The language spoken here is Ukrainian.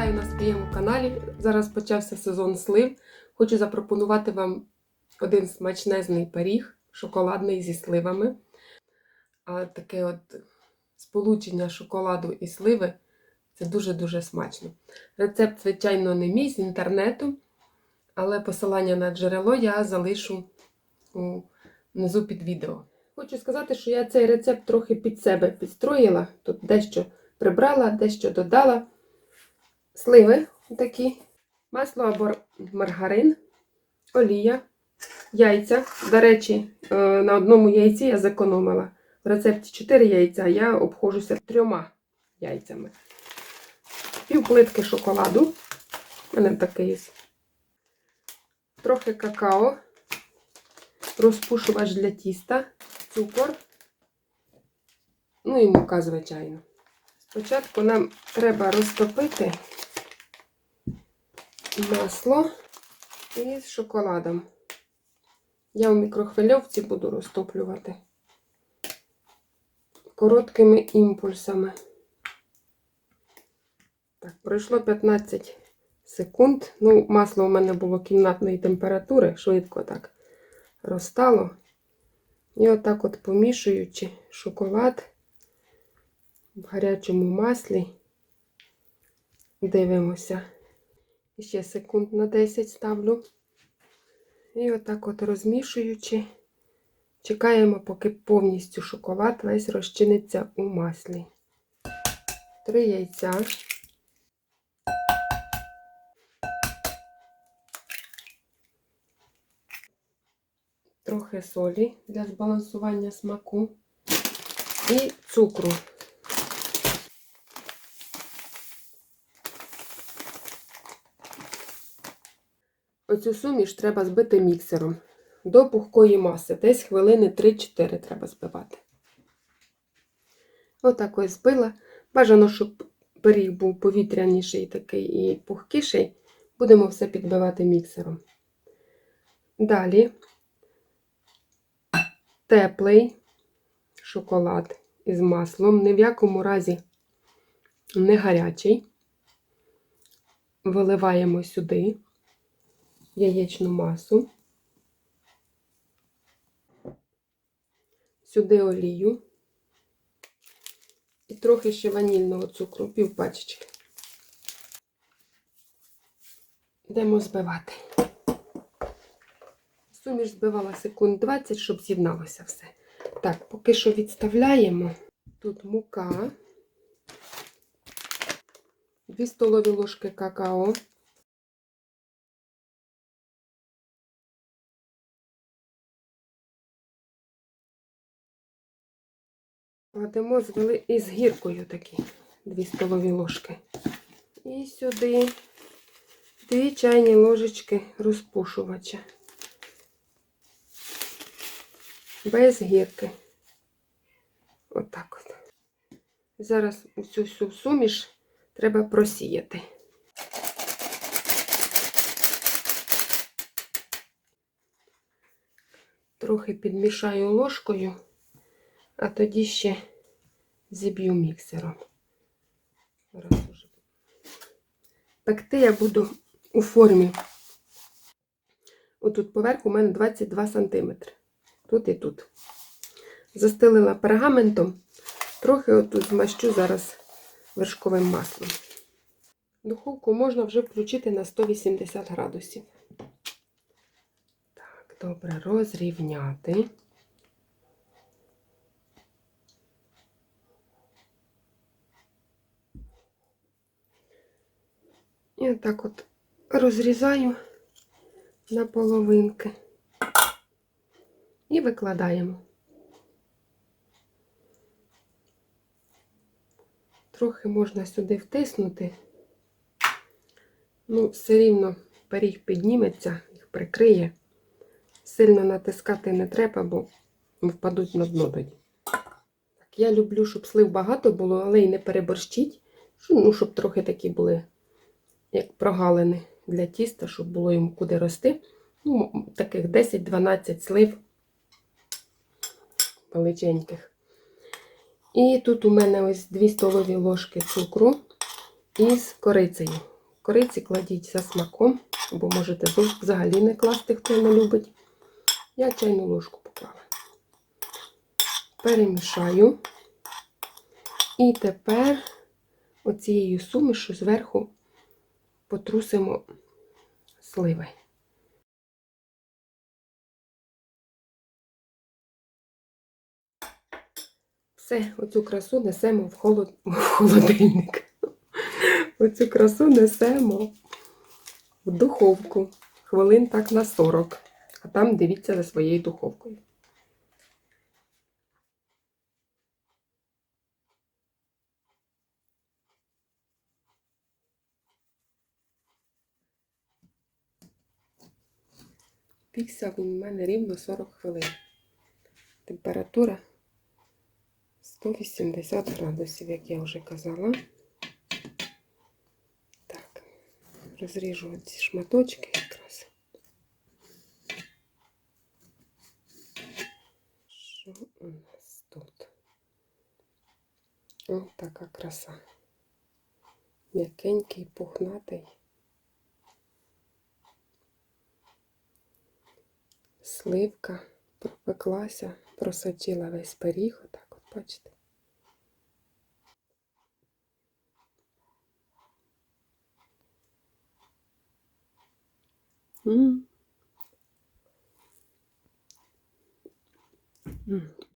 Вітаю на своєму каналі. Зараз почався сезон слив. Хочу запропонувати вам один смачнезний пиріг, шоколадний зі сливами. А таке от сполучення шоколаду і сливи це дуже-дуже смачно. Рецепт, звичайно, не мій з інтернету, але посилання на джерело я залишу внизу під відео. Хочу сказати, що я цей рецепт трохи під себе підстроїла. Тут дещо прибрала, дещо додала. Сливи такі, масло або маргарин, олія, яйця. До речі, е, на одному яйці я зекономила. В рецепті 4 яйця, я обходжуся трьома яйцями. Пів плитки шоколаду. У мене такий. Трохи какао, розпушувач для тіста, цукор. Ну і мука, звичайно. Спочатку нам треба розтопити масло із шоколадом. Я у мікрохвильовці буду розтоплювати короткими імпульсами. Так, пройшло 15 секунд. Ну, масло у мене було кімнатної температури, швидко так розтало. І отак от помішуючи шоколад в гарячому маслі, дивимося. Ще секунд на 10 ставлю. І отак от розмішуючи, чекаємо, поки повністю шоколад весь розчиниться у маслі. Три яйця. Трохи солі для збалансування смаку і цукру. Оцю суміш треба збити міксером до пухкої маси. Десь хвилини 3-4 треба збивати. Отак ось збила. Бажано, щоб пиріг був повітряніший такий і пухкіший. Будемо все підбивати міксером. Далі теплий шоколад із маслом, ні в якому разі не гарячий. Виливаємо сюди яєчну масу, сюди олію і трохи ще ванільного цукру, пів пачечки. Йдемо збивати. Суміш збивала секунд 20, щоб з'єдналося все. Так, поки що відставляємо. Тут мука, 2 столові ложки какао. Кладемо звели із гіркою такі 2 столові ложки. І сюди 2 чайні ложечки розпушувача. Без гірки. Отак от. Зараз цю всю суміш треба просіяти. Трохи підмішаю ложкою а тоді ще зіб'ю міксером. Зараз уже. Пекти я буду у формі. Отут поверху у мене 22 см. Тут і тут. Застелила пергаментом, трохи отут змащу зараз вершковим маслом. Духовку можна вже включити на 180 градусів. Так, добре, розрівняти. І отак от розрізаю на половинки і викладаємо. Трохи можна сюди втиснути, ну, все рівно пиріг підніметься, їх прикриє. Сильно натискати не треба, бо впадуть на дно тоді. Так, я люблю, щоб слив багато було, але й не переборщіть, ну, щоб трохи такі були як прогалини для тіста, щоб було йому куди рости. Ну, таких 10-12 слив величеньких. І тут у мене ось 2 столові ложки цукру із корицею. Кориці кладіть за смаком, або можете взагалі не класти, хто не любить. Я чайну ложку поклала. Перемішаю. І тепер оцією сумішю зверху потрусимо сливи. Все, оцю красу несемо в, холод... в холодильник. Оцю красу несемо в духовку. Хвилин так на 40. А там дивіться за своєю духовкою. Пікся у мене рівно 40 хвилин. Температура 180 градусів, як я вже казала. Так, розріжу ці шматочки якраз. Що у нас тут? О, така краса. М'якенький, пухнатий. Сливка пропеклася, просочила весь пиріг, отак от бачите. М. М.